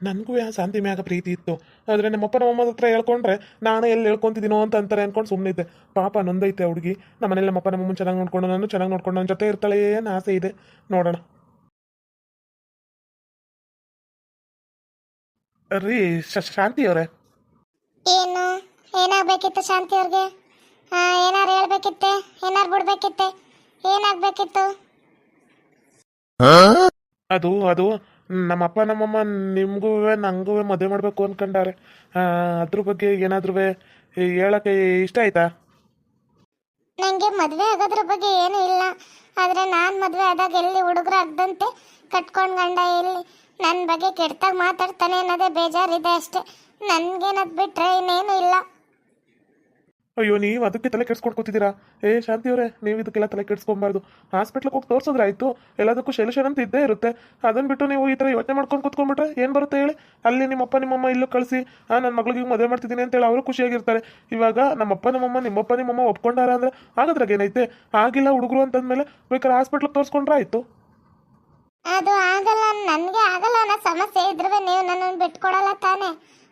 ನನಗೂ ಯಾ ಶಾಂತಿ ಮ್ಯಾಗ ಪ್ರೀತಿ ಇತ್ತು. ಆದರೆ ನಮ್ಮಪ್ಪ ನಮ್ಮಮ್ಮ ಹತ್ರ ಹೇಳ್ಕೊಂಡ್ರೆ ನಾನು ಎಲ್ಲಿ ಹೇಳ್ಕೊಂತಿದ್ದೀನೋ ಅಂತ ಅಂತಾರೆ ಅನ್ಕೊಂಡು ಸುಮ್ಮನಿದ್ದೆ ಪಾಪ ನೊಂದೈತೆ ಹುಡುಗಿ. ನಮ್ಮನೇಲಿ ನಮ್ಮಪ್ಪ ನಮ್ಮಮ್ಮ ಚೆನ್ನಾಗಿ ನೋಡ್ಕೊಂಡು ನಾನು ಚೆನ್ನಾಗಿ ನೋಡ್ಕೊಂಡು ನನ್ನ ಜೊತೆ ಇರ್ತಾಳೆ ಏನು ಆಸೆ ಇದೆ. ನೋಡೋಣ. ರೀ ಶಾಂತಿ ಅವರೇ? ಏನು? ಏನಾಗ್ಬೇಕಿತ್ತು ಶಾಂತಿ ಅವ್ರಿಗೆ? ಏನಾರು ಹೇಳ್ಬೇಕಿತ್ತೆ? ಏನಾರು ಬಿಡ್ಬೇಕಿತ್ತೆ? ಏನಾಗ್ಬೇಕಿತ್ತು ಅದು ಅದು. ನಮ್ಮಪ್ಪ, ನಮ್ಮಮ್ಮ ನಿಮಗೂ ನಂಗೂ ಮದುವೆ ಮಾಡಬೇಕು ಅನ್ಕೊಂಡಾರೆ. ಅದ್ರ ಬಗ್ಗೆ ಏನಾದ್ರೂ ಹೇಳಕ್ಕೆ ಇಷ್ಟ ಆಯ್ತಾ? ನನಗೆ ಮದುವೆ ಆಗೋದ್ರ ಬಗ್ಗೆ ಏನೂ ಇಲ್ಲ. ಆದ್ರೆ ನಾನು ಮದುವೆ ಆದಾಗ ಎಲ್ಲಿ ಹುಡುಗರು ಆಗದಂತೆ ಕಟ್ಕೊಂಡ್ ಗಂಡ ಎಲ್ಲಿ ನನ್ನ ಬಗ್ಗೆ ಕೆಡ್ತಾಗ ಮಾತಾಡ್ತಾನೆ ಅನ್ನೋದೇ ಬೇಜಾರಿದೆ ಅಷ್ಟೇ. ನನಗೇನದು ಬಿಟ್ಟರೆ ಇನ್ನೇನು ಇಲ್ಲ. ಅಯ್ಯೋ, ನೀವು ಅದಕ್ಕೆ ತಲೆ ಕೆಡ್ಸ್ಕೊಂಡು ಕೂತಿದ್ದೀರಾ? ಏ, ಶಾಂತಿ ಅವರೇ, ನೀವು ಇದಕ್ಕೆಲ್ಲ ತಲೆ ಕೆಡ್ಸ್ಕೊಬಾರ್ದು. ಹಾಸ್ಪಿಟ್ಲಿಗೆ ಹೋಗಿ ತೋರ್ಸಿದ್ರೆ ಆಯ್ತು. ಎಲ್ಲದಕ್ಕೂ ಸೊಲ್ಯೂಷನ್ ಅಂತ ಇದ್ದೇ ಇರುತ್ತೆ. ಅದನ್ನ ಬಿಟ್ಟು ನೀವು ಈ ಥರ ಯೋಚನೆ ಮಾಡ್ಕೊಂಡು ಕೂತ್ಕೊಂಡ್ಬಿಟ್ರೆ ಏನು ಬರುತ್ತೆ ಹೇಳಿ? ಅಲ್ಲಿ ನಿಮ್ಮಪ್ಪ, ನಿಮ್ಮಮ್ಮ ಇಲ್ಲೂ ಕಳಿಸಿ, ಆ ನನ್ನ ಮಗಳಿಗೆ ಮದುವೆ ಮಾಡ್ತಿದ್ದೀನಿ ಅಂತೇಳಿ ಅವರು ಖುಷಿಯಾಗಿರ್ತಾರೆ. ಇವಾಗ ನಮ್ಮಪ್ಪ, ನಮ್ಮಮ್ಮ, ನಿಮ್ಮಪ್ಪ, ನಿಮ್ಮಮ್ಮ ಒಪ್ಕೊಂಡಾರ ಅಂದ್ರೆ ಆಗೋದ್ರಾಗ ಏನೈತೆ? ಆಗಿಲ್ಲ ಹುಡುಗರು ಅಂತಂದ್ಮೇಲೆ ಬೇಕಾದ್ರೆ ಹಾಸ್ಪಿಟ್ಲಿಗೆ ತೋರಿಸ್ಕೊಂಡ್ರೆ ಆಯ್ತು. ಅದು ಆಗಲ್ಲ, ನನಗೆ ಆಗಲ್ಲ ಸಮಸ್ಯೆ ಇದ್ರೆ ನೀವು ನನ್ನನ್ನು ಬಿಟ್ಕೊಡಲ್ಲ ತಾನೇ.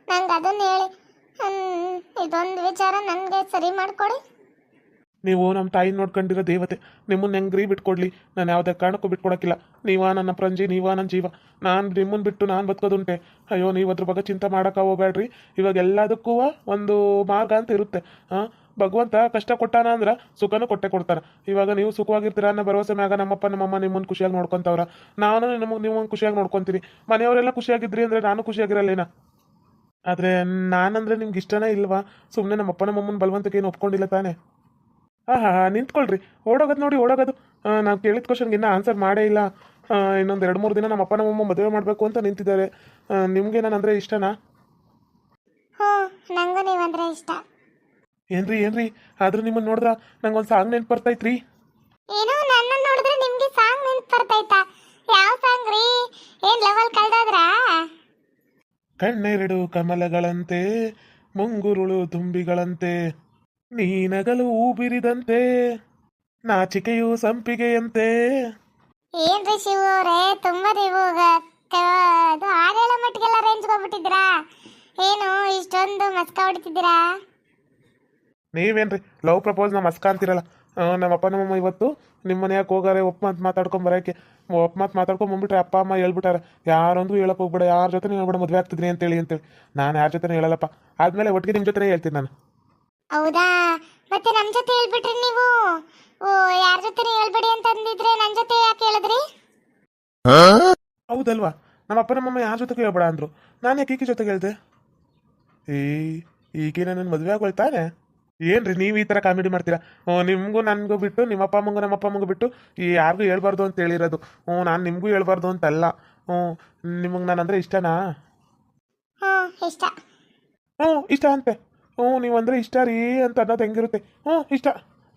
ನಂಗೆ ಅದನ್ನು ಹೇಳಿ ಇದೊಂದು ವಿಚಾರ ನನಗೆ ಸರಿ ಮಾಡಿಕೊಡಿ. ನೀವು ನಮ್ಮ ತಾಯಿ ನೋಡ್ಕೊಂಡಿರೋ ದೇವತೆ, ನಿಮ್ಮನ್ನ ಹೆಂಗ್ರಿ ಬಿಟ್ಕೊಡ್ಲಿ? ನಾನು ಯಾವುದೇ ಕಾರಣಕ್ಕೂ ಬಿಟ್ಕೊಡಕ್ಕಿಲ್ಲ. ನೀವಾ ನನ್ನ ಪ್ರಂಜಿ, ನೀವಾ ನನ್ನ ಜೀವ. ನಾನು ನಿಮ್ಮನ್ನ ಬಿಟ್ಟು ನಾನು ಬದುಕೋದುಂಟೆ. ಅಯ್ಯೋ, ನೀವು ಅದ್ರ ಬಗ್ಗೆ ಚಿಂತೆ ಮಾಡೋಕೆ ಹೋಗ್ಬೇಡ್ರಿ ಇವಾಗ ಎಲ್ಲದಕ್ಕೂ ಒಂದು ಮಾರ್ಗ ಅಂತ ಇರುತ್ತೆ. ಹಾಂ, ಭಗವಂತ ಕಷ್ಟ ಕೊಟ್ಟಾನ ಅಂದ್ರೆ ಸುಖನೂ ಕೊಟ್ಟೆ ಕೊಡ್ತಾನೆ. ಇವಾಗ ನೀವು ಸುಖವಾಗಿರ್ತೀರ ಅನ್ನೋ ಭರವಸೆ ಮ್ಯಾಗ ನಮ್ಮಪ್ಪ, ನಮ್ಮಮ್ಮ ನಿಮ್ಮನ್ನು ಖುಷಿಯಾಗಿ ನೋಡ್ಕೊಂತವ್ರ. ನಾನು ನಿಮಗೆ ನಿಮ್ಮನ್ನು ಖುಷಿಯಾಗಿ ನೋಡ್ಕೊತೀನಿ. ಮನೆಯವರೆಲ್ಲ ಖುಷಿಯಾಗಿದ್ರಿ ಅಂದರೆ ನಾನು ಖುಷಿಯಾಗಿರಲ್ಲೇನಾ? ಆದರೆ ನಾನಂದರೆ ನಿಮ್ಗೆ ಇಷ್ಟನೇ ಇಲ್ವಾ? ಸುಮ್ಮನೆ ನಮ್ಮ ನಮ್ಮಮ್ಮನ ಬಲವಂತಕ್ಕೆ ಏನು ಒಪ್ಕೊಂಡಿಲ್ಲ ತಾನೆ? ಹಾಂ ಹಾಂ ನಿಂತ್ಕೊಳ್ರಿ. ಓಡೋಗೋದು ನೋಡಿ ಓಡೋಗೋದು. ನಾವು ಕೇಳಿದ ಕ್ವಶನ್ಗೆ ಇನ್ನೂ ಆನ್ಸರ್ ಮಾಡೇ ಇಲ್ಲ. ಇನ್ನೊಂದು ಎರಡು ಮೂರು ದಿನ ನಮ್ಮ ಅಪ್ಪ ನಮ್ಮಮ್ಮ ಮದುವೆ ಮಾಡಬೇಕು ಅಂತ ನಿಂತಿದ್ದಾರೆ. ನಿಮಗೆ ಅಂದರೆ ಇಷ್ಟನಾ? ನೀವಂದ್ರೆ ಇಷ್ಟ. ಏನ್ರಿ ಏನ್ರಿ? ಆದ್ರೂ ನಿಮ್ಮನ್ನ ನೋಡಿದ್ರ ನಂಗೊಂದು ಒಂದು ಸಾಂಗ್ ನೆನ್ಪು ಬರ್ತೈತ್ರಿ ಏನು ನನ್ನ ನೋಡಿದ್ರೆ ನಿಮ್ಗೆ ಸಾಂಗ್ ನೆನ್ಪು ಬರ್ತೈತಾ ಯಾವ ಸಾಂಗ್ ರೀ ಏನ್ ಲೆವೆಲ್ ಕಳ್ದೋದ್ರಾ ಕಣ್ಣೆರಡು ಕಮಲಗಳಂತೆ ಮುಂಗುರುಳು ತುಂಬಿಗಳಂತೆ ನೀನಗಲು ಊಬಿರಿದಂತೆ ನಾಚಿಕೆಯು ಸಂಪಿಗೆಯಂತೆ. ಏನ್ರಿ ಶಿವ ಅವರೇ ತುಂಬಾ ನೀವು ಅದು ಹಾಡೇಳೋ ಮಟ್ಟಿಗೆಲ್ಲ ರೇಂಜ್ ಹೋಗ್ಬಿಟ್ಟಿದ್ದೀರಾ? ಏನು ಇಷ್ಟೊಂದು ಮಸ್ಕ ಹೊಡಿತಿದ್ದೀರಾ? ನೀವೇನ್ರಿ ಲವ್ ಪ್ರಪೋಸ್ನ ಮಸ್ಕ ಅಂತಿರಲ್ಲ ಆ, ನಮ್ಮ ಅಪ್ಪ ನಮ್ಮಮ್ಮ ಇವತ್ತು ನಿಮ್ಮ ಮನ್ಯಾಗ ಹೋಗಾರೆ ಒಪ್ಪ ಮಾತು ಮಾತಾಡ್ಕೊಂಡ್ ಬರೋಕೆ. ಒಪ್ಪ ಮಾತು ಮಾತಾಡ್ಕೊಂಡು ಬಂದ್ಬಿಟ್ರೆ ಅಪ್ಪ ಅಮ್ಮ ಹೇಳ್ಬಿಟ್ಟಾರೆ ಯಾರೊಂದು ಹೇಳಕ್ಕೆ ಹೋಗ್ಬೇಡ ಯಾರ ಜೊತೆ ಹೇಳ್ಬೇಡ ಮದುವೆ ಆಗ್ತಿದ್ರಿ ಅಂತೇಳಿ ಅಂತೇಳಿ. ನಾನು ಯಾರ ಜೊತೆ ಹೇಳಲ್ಲಪ್ಪ. ಆದ್ಮೇಲೆ ಒಟ್ಟಿಗೆ ನಿಮ್ಮ ಜೊತೆ ಹೇಳ್ತೀನಿ ನಾನು. ಹೌದಾ? ಮತ್ತೆ ನಮ್ಮ ಜೊತೆ ಹೇಳ್ಬಿಟ್ರಿ ನೀವು? ಓ ಯಾರ ಜೊತೆ ಹೇಳ್ಬೇಡಿ ಅಂತ ಅಂದಿದ್ರೆ ನನ್ನ ಜೊತೆ ಯಾಕೆ ಹೇಳಿದ್ರಿ? ಹೌದಲ್ವಾ? ನಮ್ಮ ಅಪ್ಪ ನಮ್ಮಮ್ಮ ಯಾರ ಜೊತೆ ಹೇಳ್ಬೇಡ ಅಂದ್ರು. ನಾನು ಯಾಕೆ ಈಕೆ ಜೊತೆ ಹೇಳ್ದೆ? ಏ ಈಕೆ ನನ್ನ ಮದುವೆ ಆಗೋಳ್ತಾನೆ? ಏನ್ರಿ ನೀವು ಈ ಥರ ಕಾಮಿಡಿ ಮಾಡ್ತೀರಾ? ಹ್ಞೂ ನಿಮಗೂ ನನಗೂ ಬಿಟ್ಟು ನಿಮ್ಮ ಅಪ್ಪ ಅಮ್ಮಂಗೂ ನಮ್ಮ ಅಪ್ಪ ಅಮ್ಮಂಗೂ ಬಿಟ್ಟು ಈ ಯಾರಿಗೂ ಹೇಳ್ಬಾರ್ದು ಅಂತ ಹೇಳಿರೋದು. ಹ್ಞೂ ನಾನು ನಿಮಗೂ ಹೇಳ್ಬಾರ್ದು ಅಂತಲ್ಲ. ಹ್ಞೂ ನಿಮಗೆ ನಾನು ಅಂದರೆ ಇಷ್ಟನಾ? ಹ್ಞೂ ಇಷ್ಟ. ಅಂತೆ. ಹ್ಞೂ ನೀವಂದ್ರೆ ಇಷ್ಟ ರೀ ಅಂತ ಅನ್ನೋದು ಹೆಂಗಿರುತ್ತೆ. ಹ್ಞೂ ಇಷ್ಟ.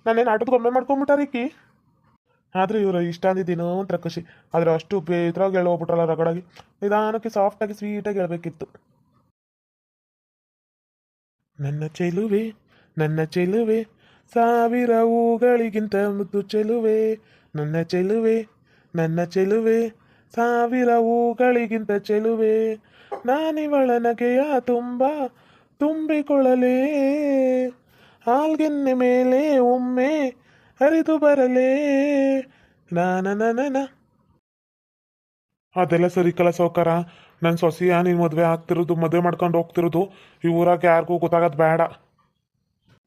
ನಾನೇನು ಆಟದ ಗೊಂಬೆ ಮಾಡ್ಕೊಂಬಿಟ್ಟಾರ ಈಕಿ? ಆದ್ರೆ ಇವರು ಇಷ್ಟ ಅಂದಿದ್ದೀನೋ ಒಂಥರ ಖುಷಿ. ಆದರೆ ಅಷ್ಟು ಇದ್ರಾಗ ಹೇಳೋಗ್ಬಿಟ್ರಲ್ಲ ರಗಡಾಗಿ. ನಿಧಾನಕ್ಕೆ ಸಾಫ್ಟಾಗಿ ಸ್ವೀಟಾಗಿ ಹೇಳ್ಬೇಕಿತ್ತು. ನನ್ನ ಚೆಲುವೆ ನನ್ನ ಚೆಲುವೆ, ಸಾವಿರ ಹೂಗಳಿಗಿಂತ ಮುದ್ದು ಚೆಲುವೆ. ನನ್ನ ಚೆಲುವೆ ನನ್ನ ಚೆಲುವೆ, ಸಾವಿರ ಹೂಗಳಿಗಿಂತ ಚೆಲುವೆ. ನಾನಿವಳ ನಗೆಯ ತುಂಬ ತುಂಬಿಕೊಳ್ಳಲೇ, ಹಾಲ್ಗೆನ್ನೆ ಮೇಲೆ ಒಮ್ಮೆ ಹರಿದು ಬರಲೇ. ನಾನನನ ಅದೆಲ್ಲ ಸರಿ ಕಲ ಸೌಕಾರ ನನ್ನ ಸೊಸೆಯ, ನೀನು ಮದುವೆ ಆಗ್ತಿರೋದು, ಮದುವೆ ಮಾಡ್ಕೊಂಡು ಹೋಗ್ತಿರೋದು, ಈ ಊರಾಗ ಯಾರಿಗೂ ಗೊತ್ತಾಗೋದು ಬೇಡ.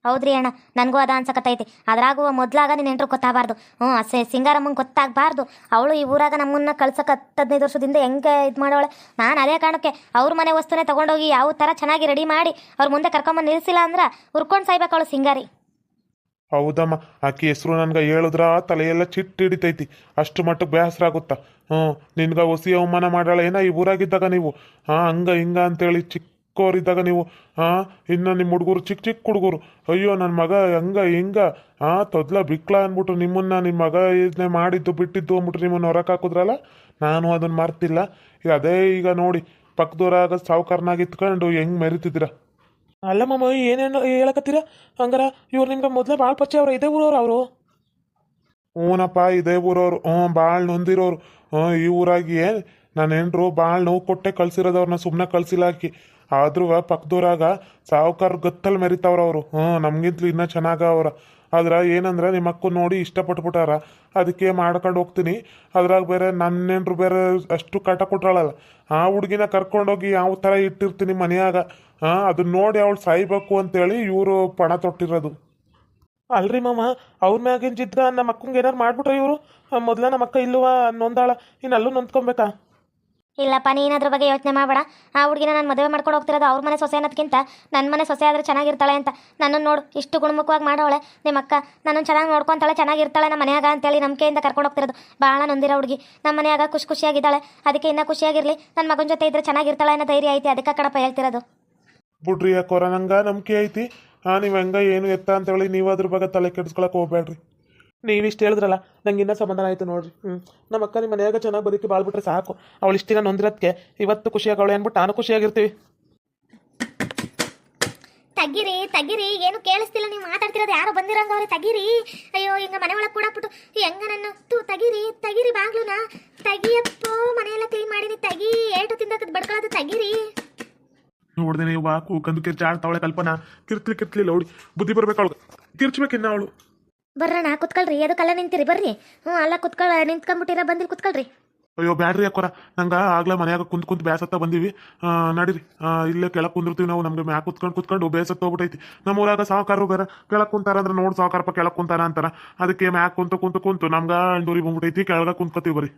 ಹೌದ್ರಿ ಅಣ್ಣ, ನನಗೂ ಅದ ಅನ್ಸಕತ್ತೈತಿ ಅದ್ರಾಗೂ ಮೊದ್ಲಾಗ ನೀನು ಎಂಟ್ರೂ ಗೊತ್ತಾಗಬಾರ್ದು. ಹ್ಞೂ ಅಸೆ ಸಿಂಗಾರಮ್ಮಂಗೆ ಗೊತ್ತಾಗಬಾರ್ದು. ಅವಳು ಈ ಊರಾಗ ನಮ್ಮನ್ನ ಕಳ್ಸಕ್ಕೆ ಹತ್ತು ಹದಿನೈದು ವರ್ಷದಿಂದ ಹೆಂಗೆ ಇದು ಮಾಡೋಳೆ ನಾನು ಅದೇ ಕಾರಣಕ್ಕೆ ಅವ್ರ ಮನೆ ವಸ್ತುನೇ ತೊಗೊಂಡೋಗಿ ಯಾವ ಥರ ಚೆನ್ನಾಗಿ ರೆಡಿ ಮಾಡಿ ಅವ್ರ ಮುಂದೆ ಕರ್ಕೊಂಬಂದು ನಿಲ್ಲಿಸಿಲ್ಲ ಅಂದ್ರೆ ಹುರ್ಕೊಂಡು ಸಾಯ್ಬೇಕು ಅವಳು ಸಿಂಗಾರಿ. ಹೌದಮ್ಮ, ಆಕಿ ಹೆಸರು ನನ್ಗೆ ಹೇಳಿದ್ರ ತಲೆಯೆಲ್ಲ ಚಿಟ್ಟು ಹಿಡಿತೈತಿ. ಅಷ್ಟು ಮಟ್ಟಕ್ಕೆ ಬೇಸರ ಆಗುತ್ತಾ? ಹ್ಞೂ ನಿನ್ಗೆ ಹೊಸಿ ಅವಮಾನ ಮಾಡಾಳ ಏನ ಈ ಊರಾಗಿದ್ದಾಗ ನೀವು? ಹಾಂ, ಹಂಗ, ಹಿಂಗ ಅಂತೇಳಿ ಚಿಕ್ಕವರಿದ್ದಾಗ ನೀವು ಹಾಂ ಇನ್ನು ನಿಮ್ಮ ಹುಡುಗರು ಚಿಕ್ಕ ಚಿಕ್ಕ ಹುಡುಗರು. ಅಯ್ಯೋ ನನ್ನ ಮಗ ಹಂಗ ಹಿಂಗ. ಹಾಂ ತೊದ್ಲ ಬಿಕ್ಲ ಅಂದ್ಬಿಟ್ಟು ನಿಮ್ಮನ್ನ ನಿಮ್ಮ ಮಗ ಇದನ್ನೇ ಮಾಡಿದ್ದು ಬಿಟ್ಟಿದ್ದು ಅಂದ್ಬಿಟ್ಟು ನಿಮ್ಮನ್ನು ಹೊರಕ್ಕೆ ಹಾಕಿದ್ರಲ್ಲ? ನಾನು ಅದನ್ನು ಮರ್ತಿಲ್ಲ. ಈಗ ಅದೇ ಈಗ ನೋಡಿ ಪಕ್ಕದೂರಾಗ ಸಾವುಕಾರನಾಗಿ ಇತ್ಕೊಂಡು ಹೆಂಗ್ ಮೆರಿತಿದ್ದೀರ? ಅಲ್ಲ ಮಮ್ಮ ಏನೇನು ಹೇಳಕತ್ತೀರ? ಹಂಗಾರ ಇವ್ರು ನಿಮ್ಗೆ ಮೊದಲೇ ಭಾಳ ಪರಿಚಯ ಅವ್ರು ಇದೇ ಊರವ್ರು ಅವರು? ಹ್ಞೂನಪ್ಪ ಇದೇ ಊರವ್ರು. ಹ್ಞೂ ಭಾಳ ನೊಂದಿರೋರು. ಹ್ಞೂ ಈ ಊರಾಗಿ ನಾನು ಹೆಂಡ್ರು ಭಾಳ ನೋವು ಕೊಟ್ಟೆ ಕಳ್ಸಿರೋದವ್ರನ್ನ ಸುಮ್ಮನೆ ಕಳ್ಸಿಲ್ಲ ಆಕಿ. ಆದ್ರೂ ಪಕ್ಕದೂರಾಗ ಸಾವುಕಾರ ಗತ್ತಲ್ ಮೆರಿತಾವ್ರ ಅವರು. ಹ್ಞೂ, ನಮ್ಗಿಂತಲೂ ಇನ್ನೂ ಚೆನ್ನಾಗ ಅವ್ರ. ಆದ್ರೆ ಏನಂದ್ರೆ ನಿಮ್ಮ ಅಕ್ಕ ನೋಡಿ ಇಷ್ಟಪಟ್ಬಿಟ್ಟಾರ. ಅದಕ್ಕೆ ಮಾಡ್ಕೊಂಡು ಹೋಗ್ತೀನಿ. ಅದ್ರಾಗ ಬೇರೆ ನನ್ನೇನ್ರು ಬೇರೆ ಅಷ್ಟು ಕಾಟ ಕೊಟ್ರಾಳಲ್ಲ. ಆ ಹುಡುಗಿನ ಕರ್ಕೊಂಡೋಗಿ ಯಾವ ಥರ ಇಟ್ಟಿರ್ತೀನಿ ಮನೆಯಾಗ. ಹಾಂ ಅದನ್ನ ನೋಡಿ ಅವಳು ಸಾಯ್ಬೇಕು ಅಂತೇಳಿ ಇವರು ಪಣ ತೊಟ್ಟಿರೋದು. ಅಲ್ರಿ ಮಾಮ, ಅವ್ರ ಮ್ಯಾಗಿನ ಚಿತ್ರ ನಮ್ಮ ಅಕ್ಕಂಗೆ ಏನಾರು ಮಾಡ್ಬಿಟ್ರೆ ಇವರು? ಮೊದಲ ನಮ್ಮ ಅಕ್ಕ ಇಲ್ಲವಾ ನೊಂದಾಳ ಇನ್ನು ಅಲ್ಲೂ ನೊಂದ್ಕೊಬೇಕಾ? ಇಲ್ಲಪ್ಪ ನೀನು ಅದ್ರ ಬಗ್ಗೆ ಯೋಚನೆ ಮಾಡಬೇಡ. ಆ ಹುಡುಗಿನ ನಾನು ಮದುವೆ ಮಾಡ್ಕೊಂಡು ಹೋಗ್ತಿರೋದು ಅವ್ರ ಮನೆ ಸೊಸೆ ಅನ್ನೋದಕ್ಕಿಂತ ನನ್ನ ಮನೆ ಸೊಸೆ ಆದರೆ ಚೆನ್ನಾಗಿರ್ತಾಳೆ ಅಂತ. ನನ್ನನ್ನು ನೋಡು, ಇಷ್ಟು ಗುಣಮುಖವಾಗಿ ಮಾಡೋಳೆ ನಿಮ್ಮ ಅಕ್ಕ ನನ್ನನ್ನು ಚೆನ್ನಾಗಿ ನೋಡ್ಕೊಂತಾಳೆ, ಚೆನ್ನಾಗಿರ್ತಾಳೆ ನಮ್ಮ ಮನ್ಯಾಗ ಅಂತೇಳಿ ನಂಬಿಕೆಯಿಂದ ಕರ್ಕೊಂಡು ಹೋಗ್ತಿರೋದು. ಭಾಳ ನೊಂದಿರೋ ಹುಡುಗಿ. ನಮ್ಮ ಮನೆಯಾಗ ಖುಷಿ ಖುಷಿಯಾಗಿದ್ದಾಳೆ. ಅದಕ್ಕೆ ಇನ್ನೂ ಖುಷಿಯಾಗಿರಲಿ. ನನ್ನ ಮಗನ ಜೊತೆ ಇದ್ರೆ ಚೆನ್ನಾಗಿರ್ತಾಳೆ ಅನ್ನೋ ಧೈರ್ಯ ಐತಿ. ಅದಕ್ಕೆ ಕಡಪ ಹೇಳ್ತಿರೋದು. ಬಿಡ್ರಿ ಯಾಕೋರ, ನಂಗೆ ನಂಬಿಕೆ ಐತಿ. ಹಾಂ ನೀವು ಹೆಂಗ ಏನು ಎತ್ತ ಅಂತೇಳಿ ನೀವು ಅದ್ರ ಬಗ್ಗೆ ತಲೆ ಕೆಡಿಸ್ಕೊಳಕ್ಕೆ ಹೋಗ್ಬೇಡ್ರಿ ನೀವಿಷ್ಟು ಹೇಳಿದ್ರಲ್ಲ ನಂಗೆ ಇನ್ನೂ ಸಮಾಧಾನ ಆಯಿತು ನೋಡ್ರಿ. ಹ್ಞೂ ನಮ್ಮ ಅಕ್ಕ ನಿಮ್ಮ ಮನೆಯಾಗ ಚೆನ್ನಾಗಿ ಬದುಕಿ ಬಾಳ್ಬಿಟ್ರೆ ಸಾಕು. ಅವಳು ಇಷ್ಟಿನ ನೊಂದಿರೋದಕ್ಕೆ ಇವತ್ತು ಖುಷಿಯಾಗವಳೆ ಅಂದ್ಬಿಟ್ಟು ನಾನು ಖುಷಿಯಾಗಿರ್ತೀವಿ. ತಗಿರಿ ತಗಿರಿ ಏನು ಕೇಳಿಸ್ತಿಲ್ಲ ನೀವು ಮಾತಾಡ್ತಿರೋದು ಯಾರು ಬಂದಿರಂಗ ಅವ್ರೆ ತಗಿರಿ. ಅಯ್ಯೋ ಹಿಂಗ ಮನೆ ಒಳಗೆ ಕೂಡಾಕ್ಬಿಟ್ಟು ಹೆಂಗ ನನ್ನ ತು ತಗಿರಿ ತಗಿರಿ ಬಾಗ್ಲುನ. ತಗಿಯಪ್ಪೋ ಮನೆಯೆಲ್ಲ ಕ್ಲೀನ್ ಮಾಡಿನಿ ತಗಿ ಏಟು ತಿಂದಕ್ಕದ್ ಬಡ್ಕೊಳ್ಳೋದು ತಗಿರಿ. ನೋಡಿದೆ ನೀವು ಕಂದು ಕಿರ್ಚಿ ಆಡ್ತಾವಳೆ ಕಲ್ಪನಾ. ಕಿರ್ತಿ ಕಿರ್ತಿಲಿಲ್ಲ ಅವಳು ಬುದ್ಧಿ ಬರ್ಬೇಕು ಅವಳು ಕಿರ್ಚ್ಬೇಕಿನ್ನ ಅವಳು. ಬರ್ರಣ್ಣ ಕುತ್ಕೊಳ್ರಿ. ಅದಕ್ಕೆಲ್ಲ ನಿಂತಿರಿ? ಬರ್ರಿ. ಹ್ಞೂ ಅಲ್ಲ ಕುತ್ಕೊಳ, ನಿಂತ್ಕೊಂಡ್ಬಿಟ್ಟಿರ ಬಂದಿರಿ ಕುತ್ಕೊಳ್ರಿ. ಅಯ್ಯೋ, ಬ್ಯಾಡ್ರಿ ಅಕ್ಕೋರ. ನಂಗೆ ಆಗ್ಲೇ ಮನ್ಯಾಗ ಕುಂತ್ ಕುಂತ್ ಬೇಸತ್ತ ಬಂದೀವಿ. ನಡೀರಿ. ಇಲ್ಲೇ ಕೆಳಗೆ ಕುಂದಿರ್ತೀವಿ ನಾವು. ನಮ್ಗೆ ಮ್ಯಾಕ್ ಕುತ್ಕೊಂಡು ಕುತ್ಕೊಂಡು ಬೇಸತ್ತ ಹೋಗ್ಬಿಟ್ಟೈತಿ ನಮ್ಮ ಊರಾಗ ಸಾವುಕಾರರು ಬೇರೆ. ಕೆಳಗೆ ಕುಂತಾರ ಅಂದ್ರೆ ನೋಡಿ ಸಾವುಕಾರಪ್ಪ ಕೆಳಗೆ ಕುಂತಾರ ಅಂತಾರ. ಅದಕ್ಕೆ ಮ್ಯಾಕ್ ಕುಂತು ಕುಂತು ಕುಂತು ನಮ್ಗೆ ಅಂಡೂರಿ ಬಂದ್ಬಿಟ್ಟೈತಿ ಕೆಳಗೆ ಕುಂತ್ಕೋತೀವಿ ಬರೀ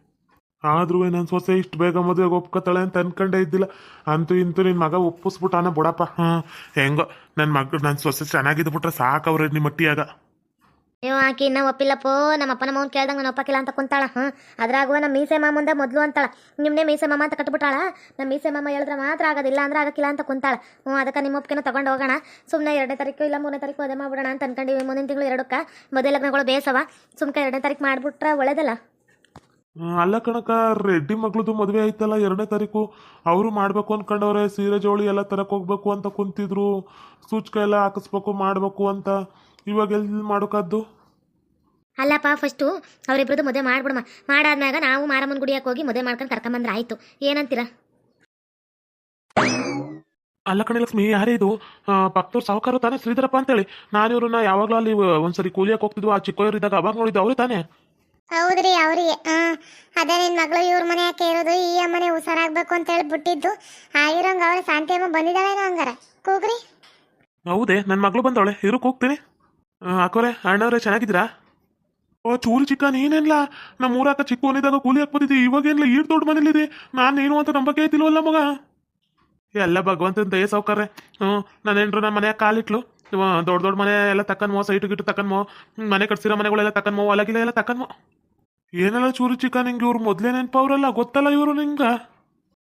ಆದ್ರೂ ನನ್ನ ಸೊಸೆ ಇಷ್ಟು ಬೇಗ ಮದುವೆಗೆ ಒಪ್ಕೋತಾಳೆ ಅಂತ ಅನ್ಕೊಂಡೇ ಇದ್ದಿಲ್ಲ. ಅಂತೂ ಇಂತೂ ನಿನ್ನ ಮಗ ಒಪ್ಪಿಸ್ಬಿಟ್ಟಾನ ಬಿಡಪ್ಪ. ಹಾಂ ಹೆಂಗೋ. ನನ್ನ ಮಗ ನನ್ನ ಸೊಸೆ ಚೆನ್ನಾಗಿದ್ಬಿಟ್ರೆ ಸಾಕವ್ರೆ ನಿಮ್ಮ ಮಟ್ಟಿಯಾಗ ಅಯ್ಯೋ ಆಕಿ, ಇನ್ನ ಒಪ್ಪಿಲ್ಲಪ್ಪೋ. ನಮ್ಮ ಅಪ್ಪನ ಮಗನ್ ಕೇಳ್ದಂಗ ನಾನು ಒಪ್ಪಕ್ಕಿಲ್ಲ ಅಂತ ಕುಂತಾಳ. ಹಾಂ, ಅದ್ರಾಗುವ ನಮ್ಮ ಮೀಸೆ ಮಾಮಂದ ಮೊದಲು ಅಂತಾಳ. ನಿಮ್ಮನ್ನೇ ಮೀಸೆ ಮಾಮ ಅಂತ ಕಟ್ಬಿಟ್ಟಾಳ. ನಮ್ಮ ಮೀಸೆ ಮಾಮ ಹೇಳಿದ್ರೆ ಮಾತ್ರ ಆಗೋದಿಲ್ಲ ಅಂದ್ರೆ ಆಗಕ್ಕಿಲ್ಲ ಅಂತ ಕುಂತಾಳ. ಹ್ಞೂ, ಅದಕ್ಕೆ ನಿಮ್ಮ ಒಪ್ಪಿನ ತಗೊಂಡು ಹೋಗೋಣ. ಸುಮ್ಮನೆ ಎರಡನೇ ತಾರೀಕು ಇಲ್ಲ ಮೂರನೇ ತಾರೀಕು ಅದೇ ಮಾಡ್ಬಿಡೋಣ ಅಂತ ಅನ್ಕೊಂಡಿವಿ. ಮುಂದಿನ ತಿಂಗಳು ಎರಡಕ್ಕೆ. ಮದುವೆ ಲಗ್ನಗಳು ಬೇಸವ. ಸುಮ್ಕೆ ಎರಡನೇ ತಾರೀಕು ಮಾಡ್ಬಿಟ್ರೆ ಒಳ್ಳೇದಲ್ಲ? ಅಲ್ಲ ಕಣಕ ರೆಡ್ಡಿ ಮಗಳದು ಮದುವೆ ಆಯ್ತಲ್ಲ ಎರಡನೇ ತಾರೀಕು. ಅವರು ಮಾಡ್ಬೇಕು ಅನ್ಕೊಂಡವ್ರೆ. ಸೀರೆ, ಜೋಳಿ ಎಲ್ಲ ತರಕ್ ಹೋಗ್ಬೇಕು ಅಂತ ಕುಂತಿದ್ರು. ಸೂಚ್ಕ ಎಲ್ಲ ಹಾಕಿಸ್ಬೇಕು, ಮಾಡ್ಬೇಕು ಅಂತ. ಇವಾಗ ಎಲ್ಲಿ ಮಾಡೋಕದ್ದು? ಅಲ್ಲಪ್ಪ ಫಸ್ಟು ಅವರಿಬ್ರದ್ದು ಮದುವೆ ಮಾಡ್ಬಿಡಮ್ಮ. ಮಾಡಾದ್ಮ್ಯಾಗ ನಾವು ಮಾರಮ್ಮನ ಗುಡಿಯಕ್ಕೆ ಹೋಗಿ ಮದುವೆ ಮಾಡ್ಕೊಂಡು ಕರ್ಕೊಂಬಂದ್ರೆ ಆಯಿತು. ಏನಂತೀರ? ಅಲ್ಲ ಕಣೆ ಲಕ್ಷ್ಮಿ ಯಾರೇ ಇದು? ಪಕ್ತವ್ರ ಸಾವುಕಾರ ತಾನೇ ಶ್ರೀಧರಪ್ಪ ಅಂತೇಳಿ. ನಾನು ಇವ್ರನ್ನ ಯಾವಾಗಲೂ ಅಲ್ಲಿ ಒಂದ್ಸರಿ ಕೂಲಿಯಕ್ಕೆ ಹೋಗ್ತಿದ್ವು. ಆ ಚಿಕ್ಕವರಿದ್ದಾಗ ಅವಾಗ ನೋಡಿದ್ದು ಅವರೇ ತಾನೇ? ಹೌದ್ರಿ ಅವ್ರಿಗೆ ಹಾ ಅದೇ ನಿನ್ ಮಗಳು ಇವ್ರ ಮನೆ ಯಾಕೆ ಇರೋದು? ಈ ಅಮ್ಮನೆ ಹುಷಾರಾಗ್ಬೇಕು ಅಂತ ಹೇಳಿ ಬಿಟ್ಟಿದ್ದು ಆಗಿರೋಂಗ ಅವ್ರ ಶಾಂತಿ ಅಮ್ಮ ಬಂದಿದ್ದಾಳೆ ಹಂಗಾರ. ಕೂಗ್ರಿ. ಹೌದೇ ನನ್ನ ಮಗಳು ಬಂದವಳೆ ಇರು ಹೋಗ್ತೀನಿ ಅಕೋರೆ ಅಣ್ಣವ್ರೆ, ಚೆನ್ನಾಗಿದ್ದೀರಾ? ಓ, ಚೂರು ಚಿಕ್ಕ ನೀನೆಲ್ಲ ನಮ್ಮ ಊರಾಕ ಚಿಕ್ಕವನಿದ್ದಾಗ ಕೂಲಿ ಹಾಕ್ಬೋದಿದ್ದೆ ಇವಾಗೇನಿಲ್ಲ ಈಡ್ ದೊಡ್ಡ ಮನೇಲಿದೆ? ನಾನು ಏನು ಅಂತ ನಂಬಕ್ಕೆ ಐತಿಲ್ವಲ್ಲ ಮಗ? ಎಲ್ಲ ಭಗವಂತನ ದಯ ಸೌಕರ್ಯ ಹ್ಞೂ ನನ್ನ ಹೆಂಡ್ರು ನಮ್ಮ ಮನ್ಯಾಗ ಕಾಲಿಟ್ಲು. ದೊಡ್ಡ ದೊಡ್ಡ ಮನೆ ಎಲ್ಲ ತಕ್ಕನ್ಮೋ ಸೈಟು ಗಿಟ್ಟು ತಕ್ಕನ್ಮೋ ಮನೆ ಕಟ್ಸಿರೋ ಮನೆಗಳೆಲ್ಲ ತಕ್ಕನ್ಮೋ ಹೊಲಗಿಲ್ಲ ಎಲ್ಲ ತಕ್ಕನ್ಮೋ ಏನೆಲ್ಲ ಚೂರು ಚಿಕ್ಕ ನಿಂಗೆ ಇವ್ರು ಮೊದಲೇ ನೆನಪವ್ರಲ್ಲ, ಗೊತ್ತಲ್ಲ ಇವರು ನಿಂಗೆ?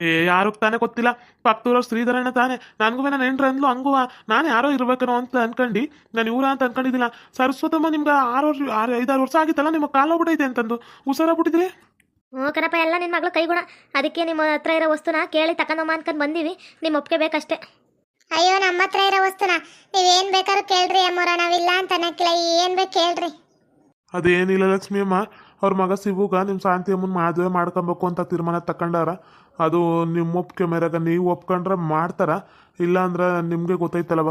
ಏ ಯಾರು ತಾನೇ ಗೊತ್ತಿಲ್ಲ ಪಕ್ಕದೂರವ್ರು ಶ್ರೀಧರಣ್ಣ ತಾನೇ ನನಗೂ ನನ್ನ ಹೆಂಡ್ರ ಅಂದ್ಲು ಹಂಗೂ ನಾನು ಯಾರೋ ಇರ್ಬೇಕನೋ ಅಂತ ಅನ್ಕೊಂಡು ನಾನು ಇವ್ರ ಅಂತ ಅನ್ಕೊಂಡಿದ್ದಿಲ್ಲ ಸರಸ್ವತಮ್ಮ ನಿಮ್ಗೆ ಆರು ವರ್ಷ ಆರು ಐದಾರು ವರ್ಷ ಆಗಿತ್ತಲ್ಲ ನಿಮ್ಮ ಕಾಲೋಗ್ಬಿಟ್ಟೈತೆ ಅಂತಂದು ಹುಷಾರಾಗ್ಬಿಟ್ಟಿದ್ರಿ ಹ್ಞೂ ಕಣಪ್ಪ ಎಲ್ಲ ನಿನ್ನ ಮಗಳು ಕೈಗುಣ ಅದಕ್ಕೆ ನಿಮ್ಮ ಹತ್ರ ಇರೋ ವಸ್ತುನ ಕೇಳಿ ತಕೊಂಡಮ್ಮ ಅನ್ಕೊಂಡು ಬಂದೀವಿ ನಿಮ್ಮ ಒಪ್ಪಿಗೆ ಬೇಕಷ್ಟೇ ಅಯ್ಯೋ ನಮ್ಮ ಹತ್ರ ಇರೋ ವಸ್ತುನ ನೀವೇನ್ ಬೇಕಾದ್ರೂ ಕೇಳ್ರಿ ಅಮ್ಮೋರ ನಾವಿಲ್ಲ ಅಂತ ಅನ್ನಕ್ಕಿಲ್ಲ ಏನ್ ಬೇಕು ಕೇಳ್ರಿ ಅದೇನಿಲ್ಲ ಲಕ್ಷ್ಮಿ ಅಮ್ಮ ಅವ್ರ ಮಗ ಸಿಬುಗ ನಿಮ್ಮ ಶಾಂತಿ ಅಮ್ಮನ ಮದುವೆ ಮಾಡ್ಕೊಬೇಕು ಅಂತ ತೀರ್ಮಾನ ತಕೊಂಡಾರ ಅದು ನಿಮ್ಮ ಒಪ್ಪಿಗೆ ಮೇರೆಗೆ ನೀವು ಒಪ್ಕೊಂಡ್ರೆ ಮಾಡ್ತಾರ ಇಲ್ಲ ಅಂದ್ರೆ ನಿಮಗೆ ಗೊತ್ತೈತಲ್ಲವ.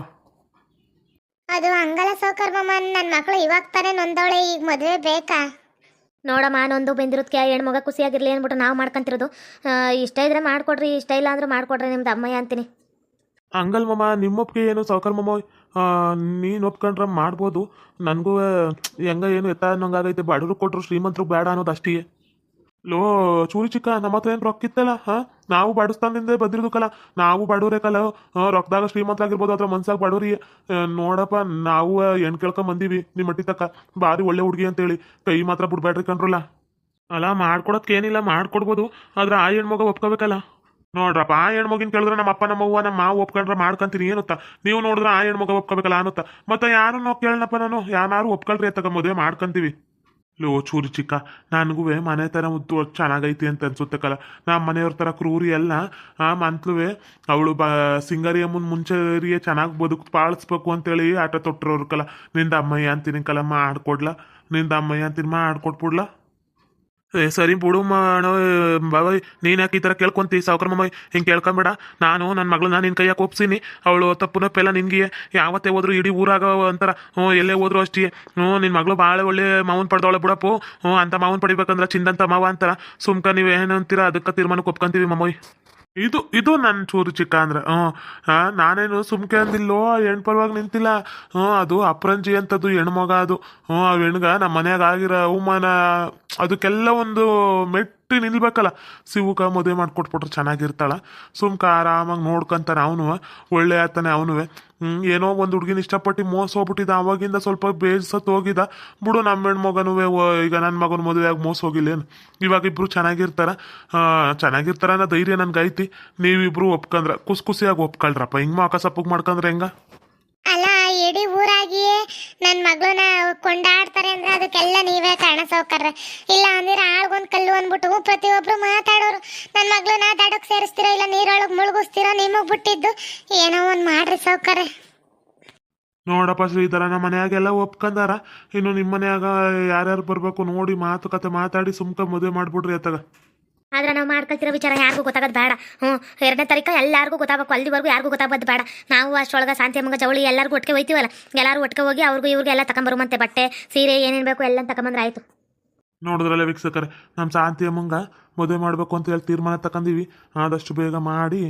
ಅದು ಹಂಗಲ್ಲ ಸೌಕರ್ ಮಾಮ ನನ್ನ ಮಕ್ಕಳು ಇವಾಗ ತಾನೇ ನೊಂದವಳೆ ಈಗ ಮದುವೆ ಬೇಕಾ? ನೋಡಮ್ಮ ನೊಂದು ಬೆಂದಿರೋದಕ್ಕೆ ಮಗ ಖುಷಿಯಾಗಿರ್ಲಿ ಅಂದ್ಬಿಟ್ಟು ನಾವು ಮಾಡ್ಕೊಂತಿರೋದು. ಆ, ಇಷ್ಟ ಇದ್ರೆ ಮಾಡ್ಕೊಡ್ರಿ ಇಷ್ಟ ಇಲ್ಲ ಅಂದ್ರೆ ಮಾಡ್ಕೊಡ್ರಿ ನಿಮ್ದು ಅಮ್ಮಯ್ಯ ಅಂತೀನಿ. ಹಂಗಲ್ ಮಮ್ಮ ನಿಮ್ಮೊಪ್ಪಿಗೆ ಏನು ಸೌಕರ್ ಮಮ್ಮ ನೀನು ಒಪ್ಕೊಂಡ್ರೆ ಮಾಡ್ಬೋದು. ನನಗೂ ಹೆಂಗ ಏನು ಎತ್ತ ಅನ್ನೋಂಗಾಗೈತೆ. ಬಡವ್ರಿಗೆ ಕೊಟ್ಟರು ಶ್ರೀಮಂತರು ಬೇಡ ಅನ್ನೋದು ಅಷ್ಟೇ. ಲೋ, ಚೂರಿ ಚಿಕ್ಕ, ನಮ್ಮ ಹತ್ರ ಏನು ರೊಕ್ಕ ಇತ್ತಲ್ಲ, ಹಾಂ? ನಾವು ಬಡಸ್ತಾನಿಂದ ಬಂದಿರೋದಕ್ಕಲ್ಲ ನಾವು ಬಡವ್ರೆ ಕಲ. ರೊಕ್ಕದಾಗ ಶ್ರೀಮಂತರಾಗಿರ್ಬೋದು ಅಥವಾ ಮನ್ಸಾಗ ಬಡವ್ರಿ. ನೋಡಪ್ಪ, ನಾವು ಹೆಣ್ ಕೇಳ್ಕೊಂಡ್ ಬಂದೀವಿ ನಿಮ್ಮ ಮಟ್ಟಿ ತಕ್ಕ. ಭಾರಿ ಒಳ್ಳೆ ಹುಡುಗಿ ಅಂತೇಳಿ. ಕೈ ಮಾತ್ರ ಬಿಡ್ಬೇಡ್ರಿ ಕಣ್ರಲ್ಲ. ಅಲ್ಲ ಮಾಡ್ಕೊಡೋಕ್ಕೇನಿಲ್ಲ ಮಾಡ್ಕೊಡ್ಬೋದು. ಆದ್ರೆ ಆ ಹೆಣ್ಮಗ ಒಪ್ಕೋಬೇಕಲ್ಲ. ನೋಡ್ರಪ್ಪ, ಆ ಹೆಣ್ಮಗಿನ ಕೇಳಿದ್ರೆ ನಮ್ಮ ಅಪ್ಪ, ನಮ್ಮ ಅವ್ವ, ನಮ್ಮ ಮಾವು ಒಪ್ಕೊಂಡ್ರೆ ಮಾಡ್ಕೊಂತೀನಿ ಏನುತ್ತಾ? ನೀವು ನೋಡಿದ್ರೆ ಆ ಹೆಣ್ಮಗ ಒಪ್ಕೋಬೇಕಲ್ಲ ಅನ್ನುತ್ತಾ. ಮತ್ತೆ ನಾವು ಕೇಳನಪ್ಪ ನಾನು? ಯಾರು ಒಪ್ಕೊಳ್ರಿ ಅತ್ತಾಗ ಮದುವೆ ಮಾಡ್ಕೊಂತೀವಿ. ಲೋ ಚೂರಿ ಚಿಕ್ಕ ನನಗೂ ಮನೆ ಥರ ಮುದ್ದು ಚೆನ್ನಾಗೈತಿ ಅಂತ ಅನ್ಸುತ್ತೆ ಕಲ. ನಮ್ಮ ಮನೆಯವ್ರ ಥರ ಕ್ರೂರಿ ಅಲ್ಲ. ಆ ಮಂತ್ಲುವೆ, ಅವಳು ಬ ಸಿಂಗರಿಯ ಮುಂದೆ ಮುಂಚೆರಿಯೇ ಚೆನ್ನಾಗಿ ಬದುಕು ಪಾಳಿಸ್ಬೇಕು ಅಂತೇಳಿ ಆಟ ತೊಟ್ಟಿರೋರು ಕಲ. ನಿಂದ ಅಮ್ಮಯ್ಯ ಅಂತೀನಿ ಕಲಮ್ಮ ಆಡ್ಕೊಡ್ಲಾ ನಿಂದ ಅಮ್ಮಯ್ಯ ಅಂತೀನಿ, ಮಾಡ್ಕೊಟ್ಬಿಡ್ಲಾ? ಏ, ಸರಿ ಬಿಡು ಮಾಡ ಬಾಬಾ, ನೀನು ಯಾಕೆ ಈ ಥರ ಕೇಳ್ಕೊಂತಿ? ಸಾವುಕಾರ ಮಮ್ಮ ಹಿಂಗೆ ಕೇಳ್ಕೊಂಬೇಡ. ನಾನು ನನ್ನ ಮಗಳನ್ನ ನಿನ್ನ ಕೈಯಾಗ ಒಪ್ಸಿನಿ. ಅವಳು ತಪ್ಪುನಪ್ಪೆಲ್ಲ ನಿನಗೆ ಯಾವತ್ತೇ ಹೋದ್ರು ಇಡೀ ಊರಾಗ ಅಂತಾರ ಹ್ಞೂ, ಎಲ್ಲೇ ಹೋದ್ರು ಅಷ್ಟೇ ಹ್ಞೂ ನಿನ್ನ ಮಗಳು ಭಾಳ ಒಳ್ಳೆ ಮಾವನ್ ಪಡೆದವಳೆ ಬಿಡಪ್ಪು. ಹ್ಞೂ, ಅಂತ ಮಾವನ್ ಪಡಿಬೇಕಂದ್ರೆ ಚಿಂದಂತ ಮಾವ ಅಂತಾರ. ಸುಮ್ಕ ನೀವು ಅಂತೀರ ಅದಕ್ಕೆ ತೀರ್ಮಾನಕ್ಕೆ ಒಪ್ಕೊಂತೀವಿ ಮಮ್ಮಯ್ ಇದು ಇದು ನನ್ನ ಚೂರು ಚಿಕ್ಕ ಅಂದ್ರೆ. ಹ್ಞೂ ನಾನೇನು ಸುಮ್ಕೆ ಅಂದಿಲ್ಲೋ ಹೆಣ್ಣು ಪರವಾಗಿ ನಿಂತಿಲ್ಲ. ಹ್ಞೂ, ಅದು ಅಪ್ರಂಜಿ ಅಂತದ್ದು ಹೆಣ್ಮಗ ಅದು. ಹ್ಞೂ, ಆ ಹೆಣ್ಗ ನಮ್ಮ ಮನ್ಯಾಗ ಆಗಿರೋ ಅವಮಾನ ಅದಕ್ಕೆಲ್ಲ ಒಂದು ಮೆಟ್ಟಿ ನಿಲ್ಬೇಕಲ್ಲ. ಸಿವುಕ ಮದುವೆ ಮಾಡಿಕೊಟ್ಬಿಟ್ರೆ ಚೆನ್ನಾಗಿರ್ತಾಳೆ. ಸುಮ್ಕ ಆರಾಮಾಗಿ ನೋಡ್ಕೊಂತಾನೆ ಅವನು ಒಳ್ಳೆ ಆತಾನೆ ಅವನು ಏನೋ ಒಂದು ಹುಡುಗಿನ ಇಷ್ಟಪಟ್ಟು ಮೋಸ ಹೋಗ್ಬಿಟ್ಟಿದ್ದ ಅವಾಗಿಂದ ಸ್ವಲ್ಪ ಬೇಸತ್ತು ಹೋಗಿದ್ದ ಬಿಡು ನಮ್ಮ ಹೆಣ್ಮಗನೂ ಈಗ ನನ್ನ ಮಗನ ಮದುವೆಯಾಗಿ ಮೋಸ ಹೋಗಿಲ್ಲೇನು? ಇವಾಗ ಇಬ್ರು ಚೆನ್ನಾಗಿರ್ತಾರ. ಚೆನ್ನಾಗಿರ್ತಾರ ಅನ್ನೋ ಧೈರ್ಯ ನನ್ಗೆ ಐತಿ ನೀವಿಬ್ರು ಒಪ್ಕೊಂಡ್ರ ಖುಷಿ ಖುಷಿಯಾಗಿ ಒಪ್ಕೊಳ್ರಪ್ಪ. ಹಿಂಗೆ ಮಾಕ ಸಪ್ಪಗೆ ಮಾಡ್ಕೊಂಡ್ರೆ ಹೆಂಗ? ನನ್ನ ಮಗಳನ್ನ ಕೊಂಡಾಡ್ತಾರೆ ಅಂದ್ರೆ ಅದಕ್ಕೆಲ್ಲ ನೀವೇ ಕಾರಣ ಸೌಕರ್ಯ ಇಲ್ಲ ಅಂದ್ರೆ ಆಳ್ಗೊಂದ್ ಕಲ್ಲು ಅಂದ್ಬಿಟ್ಟು ಪ್ರತಿಯೊಬ್ರು ಮಾತಾಡೋರು. ನನ್ನ ಮಗಳನ್ನ ದಡಕ್ ಸೇರಿಸ್ತೀರೋ ಇಲ್ಲ ನೀರೊಳಗೆ ಮುಳುಗಿಸ್ತೀರೋ ನಿಮಗೆ ಬಿಟ್ಟಿದ್ದು ಏನೋ ಒಂದ್ ಮಾಡ್ರಿ ಸೌಕರ್ಯ ನೋಡಪ್ಪ ಶ್ರೀಧರ ನಮ್ಮ ಮನೆಯಾಗೆಲ್ಲ ಒಪ್ಕಂದಾರ. ಇನ್ನು ನಿಮ್ಮ ಮನೆಯಾಗ ಯಾರ್ಯಾರು ಬರಬೇಕು ನೋಡಿ ಮಾತುಕತೆ ಮಾತಾಡಿ ಸುಮ್ಕ ಮದುವೆ ಮಾಡ್ಬಿಡ್ರಿ ಅತ್ತಾಗ. ಆದ್ರೆ ನಾವು ಮಾಡ್ಕೊಳ್ತಿರೋ ವಿಚಾರ ಯಾರಿಗೂ ಗೊತ್ತಾಗೋದು ಬೇಡ. ಹ್ಞೂ ಎರಡನೇ ತಾರೀಕು ಎಲ್ಲರಿಗೂ ಗೊತ್ತಾಗಬೇಕು. ಅಲ್ಲಿವರೆಗೂ ಯಾರಿಗೂ ಗೊತ್ತಾಗೋದು ಬೇಡ. ನಾವು ಅಷ್ಟೊಳಗೆ ಶಾಂತಿ ಅಮ್ಮಗ ಚೌಳಿ ಎಲ್ಲರಿಗೂ ಒಟ್ಟಿಗೆ ಹೋಯ್ತೀವಲ್ಲ? ಎಲ್ಲರೂ ಒಟ್ಟಿಗೆ ಹೋಗಿ ಅವ್ರಿಗೂ ಇವ್ರಿಗೆ ಎಲ್ಲ ತಗೊಂಬರುಮಂತೆ ಬಟ್ಟೆ, ಸೀರೆ ಏನೇನು ಬೇಕು ಎಲ್ಲ ತಗೊಂಬಂದ್ರೆ ಆಯಿತು. ನೋಡಿದ್ರಲ್ಲ ವೀಕ್ಷಕರೇ ನಮ್ಮ ಶಾಂತಿ ಅಮ್ಮಂಗ ಮದುವೆ ಮಾಡಬೇಕು ಅಂತ ಹೇಳಿ ತೀರ್ಮಾನ ತಗೊಂಡಿವಿ ಆದಷ್ಟು ಬೇಗ ಮಾಡಿ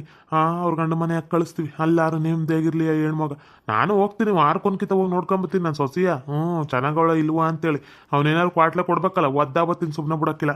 ಅವ್ರ ಗಂಡ ಮನೆಯಾಗ ಕಳಿಸ್ತೀವಿ. ಅಲ್ಲಾರು ನಿಮ್ದೇಗಿರ್ಲಿ ಆ ಹೆಣ್ಮಗ. ನಾನು ಹೋಗ್ತೀನಿ ವಾರಕ್ಕೊಂದ್ಕಿತ ಹೋಗಿ ನೋಡ್ಕೊಂಬತ್ತೀನಿ ನಾನು ಸೊಸಿಯ. ಹ್ಞೂ ಚೆನ್ನಾಗವಳ ಇಲ್ವಾ ಅಂತೇಳಿ. ಅವನೇನಾದ್ರು ಕ್ವಾಟ್ಲೆ ಕೊಡ್ಬೇಕಲ್ಲ ಒದ್ದಾ ಬತ್ತೀನಿ ಸುಮ್ಮನೆ ಬಿಡಕ್ಕಿಲ್ಲ.